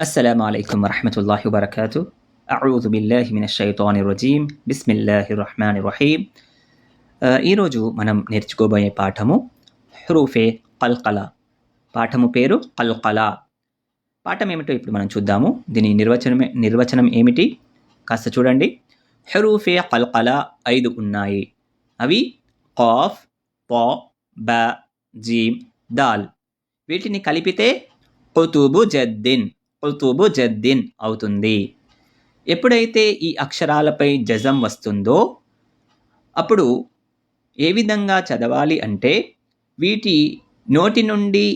السلام عليكم ورحمة الله وبركاته أعوذ بالله من الشيطان الرجيم بسم الله الرحمن الرحيم ఆ, ఈరోజు మనం నేర్చుకోబోయే పాఠము హురూఫే కల్కల పాఠము పేరు కల్కల పాఠం ఏమిటో ఇప్పుడు మనం చూద్దాము దీని నిర్వచనమే నిర్వచనం ఏమిటి కాస్త చూడండి హురూఫే కల్కల ఐదు ఉన్నాయి అవి కాఫ్ పా బ జీమ్ దాల్ వీటిని కలిపితే కుతుబు జద్దిన్ కుతుబు జద్దిన్ అవుతుంది. ఎప్పుడైతే ఈ అక్షరాలపై జజం వస్తుందో అప్పుడు ఏ విధంగా చదవాలి అంటే వీటి నోటి నుండి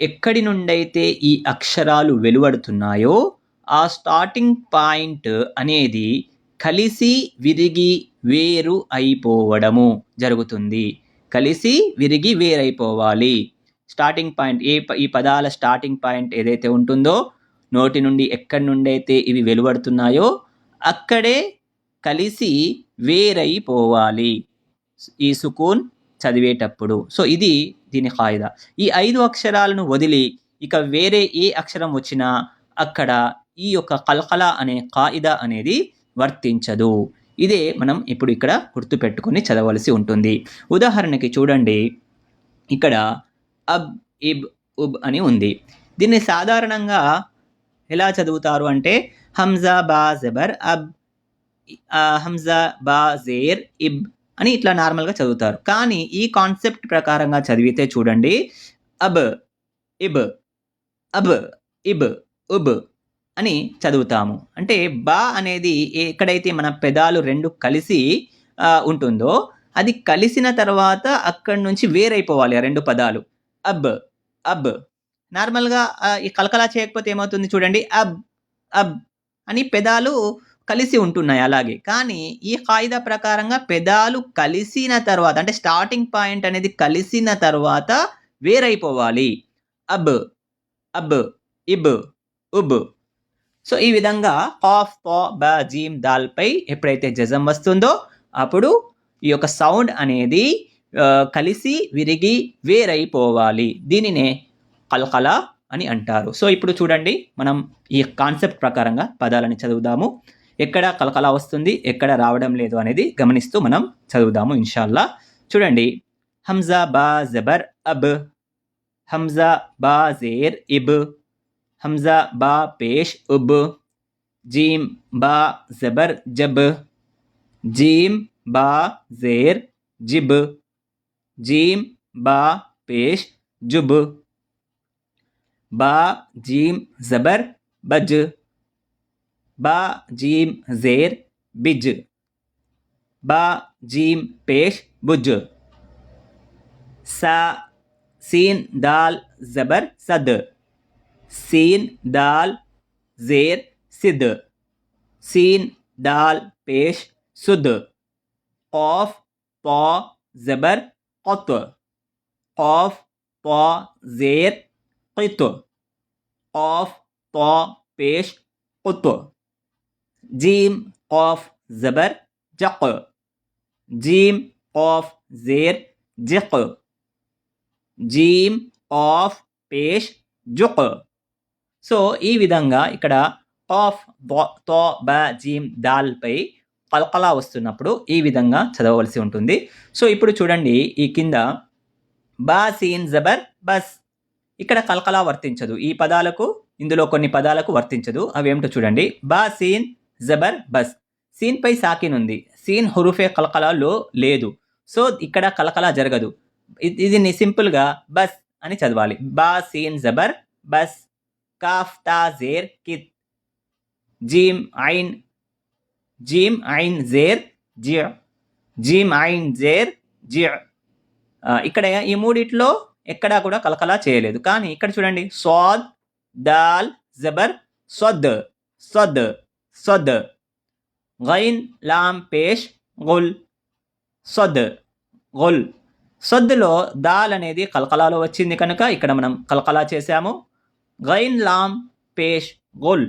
ఎక్కడి నుండైతే ఈ అక్షరాలు వెలువడుతున్నాయో ఆ స్టార్టింగ్ పాయింట్ అనేది కలిసి విరిగి వేరు అయిపోవడము జరుగుతుంది. కలిసి విరిగి వేరైపోవాలి. స్టార్టింగ్ పాయింట్ ఏ ప- ఈ పదాల స్టార్టింగ్ పాయింట్ ఏదైతే ఉంటుందో నోటి నుండి ఎక్కడి నుండి అయితే ఇవి వెలువడుతున్నాయో అక్కడే కలిసి వేరైపోవాలి. ఈ సుకూన్ చదివేటప్పుడు. సో ఇది దీని కాయిదా. ఈ ఐదు అక్షరాలను వదిలి ఇక వేరే ఏ అక్షరం వచ్చినా అక్కడ ఈ యొక్క కల్కల అనే కాయిదా అనేది వర్తించదు. ఇదే మనం ఇప్పుడు ఇక్కడ గుర్తుపెట్టుకొని చదవలసి ఉంటుంది. ఉదాహరణకి చూడండి. ఇక్కడ అబ్ ఇబ్ ఉబ్ అని ఉంది. దీన్ని సాధారణంగా ఎలా చదువుతారు అంటే హంజా బా జబర్ అబ్ హంజా బా జేర్ ఇబ్ అని ఇట్లా నార్మల్గా చదువుతారు. కానీ ఈ కాన్సెప్ట్ ప్రకారంగా చదివితే చూడండి. అబ్ ఇబ్ అబ్ ఇబ్ ఉబ్ అని చదువుతాము. అంటే బా అనేది ఎక్కడైతే మన పెదాలు రెండు కలిసి ఉంటుందో అది కలిసిన తర్వాత అక్కడి నుంచి వేరైపోవాలి ఆ రెండు పదాలు. అబ్ అబ్. నార్మల్గా ఈ కలకలా చేయకపోతే ఏమవుతుంది చూడండి అబ్ అబ్ అని పెదాలు కలిసి ఉంటున్నాయి అలాగే. కానీ ఈ కాయిదా ప్రకారంగా పెదాలు కలిసిన తర్వాత అంటే స్టార్టింగ్ పాయింట్ అనేది కలిసిన తర్వాత వేరైపోవాలి. అబ్ అబ్ ఇబ్ ఉబ్. సో ఈ విధంగా కాఫ్ పా బ జీమ్ దాల్పై ఎప్పుడైతే జజం వస్తుందో అప్పుడు ఈ యొక్క సౌండ్ అనేది కలిసి విరిగి వేరైపోవాలి. దీనినే కల్కల అని అంటారు. సో ఇప్పుడు చూడండి మనం ఈ కాన్సెప్ట్ ప్రకారంగా పదాలని చదువుదాము. ఎక్కడ కలకల వస్తుంది ఎక్కడ రావడం లేదు అనేది గమనిస్తూ మనం చదువుదాము ఇన్షాల్లా. చూడండి హంజా బా జబర్ అబ్ హంజా బా జేర్ ఇబ్ హంజా బా పేష్ ఉబ్ జీమ్ బా జబర్ జబ్ జీమ్ బా జేర్ జిబ్. जीम बा पेश जुब। बा जीम ज़बर बज। बा जीम ज़ेर बिज। बा जीम पेश बुज। सा सीन दाल ज़बर सद। सीन दाल ज़ेर सिद। सीन दाल पेश सुद। ऑफ़ पॉ ज़बर قط قاف پا زیر قط قاف پا پیش قط جیم قاف زبر جق جیم قاف زیر جق జీమ్ ఆఫ్ పేష్ జుక్ సో ఈ విధంగా ఇక్కడ ఆఫ్ తో బ జీమ్ దాల్ పై వస్తున్నప్పుడు ఈ విధంగా చదవవలసి ఉంటుంది. సో ఇప్పుడు చూడండి ఈ కింద బా సీన్ జబర్ బస్. ఇక్కడ కలకలా వర్తించదు. ఈ పదాలకు ఇందులో కొన్ని పదాలకు వర్తించదు. అవి ఏమిటో చూడండి. బా సీన్ జబర్ బస్. సీన్పై సాకిన్ ఉంది. సీన్ హురుఫే కలకలాలో లేదు. సో ఇక్కడ కలకలా జరగదు. ఇది- ఇది సింపుల్గా బస్ అని చదవాలి. బా సీన్ జబర్ బస్. కాఫ్ తా జేర్ కిత్. జీమ్ ఐన్ జీమ్ ఐన్ జేర్ జి జీమ్ ఐన్ జేర్ జి ఇక్కడ ఈ మూడిట్లో ఎక్కడా కూడా కలకలా చేయలేదు. కానీ ఇక్కడ చూడండి. స్వాద్ దాల్ జబర్ సొద్ సొద్ సొద్ గైన్ లామ్ పేష్ గుల్ సొద్ గుల్ సద్దులో దాల్ అనేది కలకలాలో వచ్చింది కనుక ఇక్కడ మనం కలకలా చేసాము గైన్ లామ్ పేష్ గోల్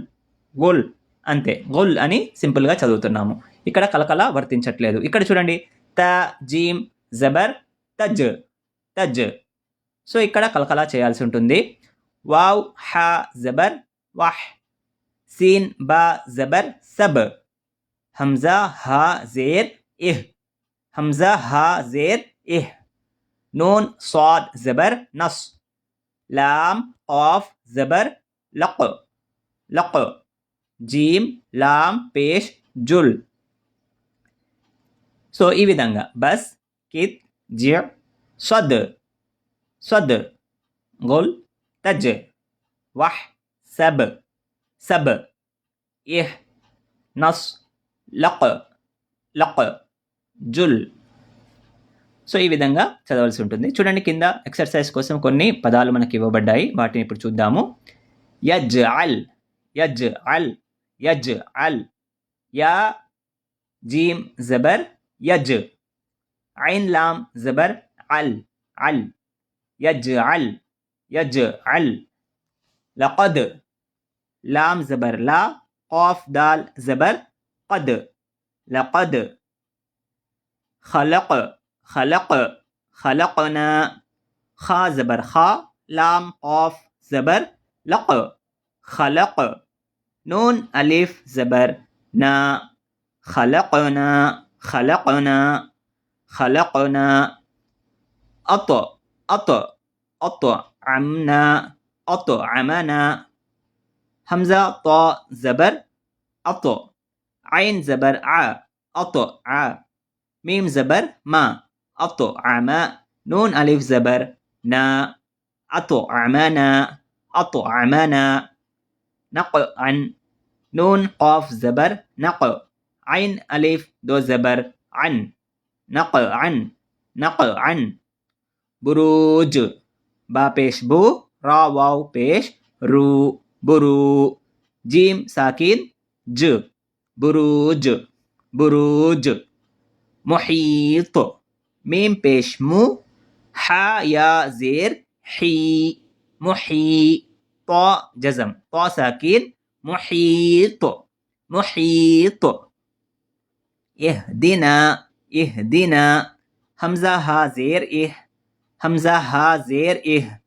గోల్ అంతే. గుల్ అని సింపుల్గా చదువుతున్నాము. ఇక్కడ కలకల వర్తించట్లేదు. ఇక్కడ చూడండి. త జీమ్ జబర్ తజ్. తజ్. సో ఇక్కడ కలకల చేయాల్సి ఉంటుంది. వావ్ హ జబర్ వాహ్. సీన్ బా జబర్ సబ్. హమ్జా హా జేర్ ఇహ్. హమ్జా హా జేర్ ఇహ్. నూన్ సాద్ జబర్ నస్. లామ్ ఆఫ్ జబర్ లక్. లక్. జీమ్ లామ్ పేష్ జుల్. సో ఈ విధంగా. బస్ కిత్ జిర్ స్వద్ స్వద్ గుల్ తజ్. వహ్ సబ్. సబ్ ఇహ్ నస్ లక్. లక్ జుల్. సో ఈ విధంగా చదవాల్సి ఉంటుంది. చూడండి కింద ఎక్సర్సైజ్ కోసం కొన్ని పదాలు మనకి ఇవ్వబడ్డాయి. వాటిని ఇప్పుడు చూద్దాము. యజ్ అల్ యజ్ అల్ يجعل يا جيم زبر يج. عين لام زبر عل عل. يجعل يجعل لقد. لام زبر لا. قاف دال زبر قد. لقد. خلق خلق خلقنا. خا زبر خا. لام قاف زبر لق. خلق. نون ألف زبر. نا. خلقنا. خلقنا. خلقنا. أط أط أط عمنا. أط عمنا. همزة ط زبر. أط عين زبر. ع. أط ع. ميم زبر. ما. أط عما. نون ألف زبر. نا. أط عمانا. أط أطعمنا نقل عن نون قاف زبر نق عين ألف دو زبر عن. نق عن. نق عن. بروج. با پیش بو. را واو پیش رو. برو. جيم ساكن ج. بروج. بروج. محيط ميم بيش مو. حا يا زير حي محي طا جزم. طا ساكن محيط محيط اهدنا اهدنا همزة ها زير إه همزة ها زير إه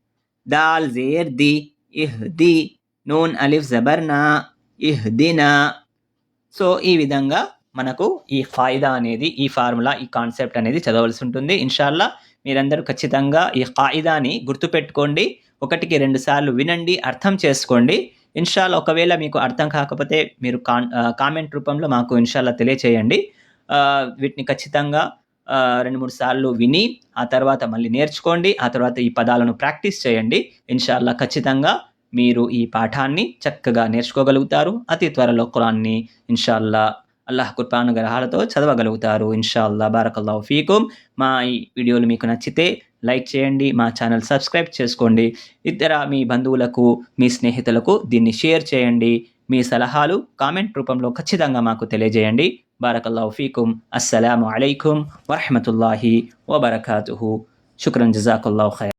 دال زير دي اهدي నూన్ అలిఫ్ జబర్నా ఇహ్దినా సో ఈ విధంగా మనకు ఈ ఫాయిదా అనేది ఈ ఫార్ములా ఈ కాన్సెప్ట్ అనేది చదవలసి ఉంటుంది ఇన్షాల్లా మీరందరూ ఖచ్చితంగా ఈ కాయిదాని గుర్తుపెట్టుకోండి ఒకటికి రెండు సార్లు వినండి అర్థం చేసుకోండి ఇన్షాల్ ఒకవేళ మీకు అర్థం కాకపోతే మీరు కా కామెంట్ రూపంలో మాకు ఇన్షాల్లా తెలియచేయండి. వీటిని ఖచ్చితంగా రెండు మూడు సార్లు విని ఆ తర్వాత మళ్ళీ నేర్చుకోండి ఆ తర్వాత ఈ పదాలను ప్రాక్టీస్ చేయండి. ఇన్షాల్లా ఖచ్చితంగా మీరు ఈ పాఠాన్ని చక్కగా నేర్చుకోగలుగుతారు. అతి త్వరలో కురాన్ని ఇన్షాల్లా అల్లాహ్ కృపానుగ్రహాలతో చదవగలుగుతారు. ఇన్షాల్లా బారకల్లా ఫీకుం. మా ఈ వీడియోలు మీకు నచ్చితే లైక్ చేయండి మా ఛానల్ సబ్స్క్రైబ్ చేసుకోండి. ఇతర మీ బంధువులకు మీ స్నేహితులకు దీన్ని షేర్ చేయండి. మీ సలహాలు కామెంట్ రూపంలో ఖచ్చితంగా మాకు తెలియజేయండి. బారకల్లా ఫీకుం. అస్సలం అయికం వరహమతుల్లాహి వబర్కాతు శుక్రం జజాకుల్లా ఖైర్.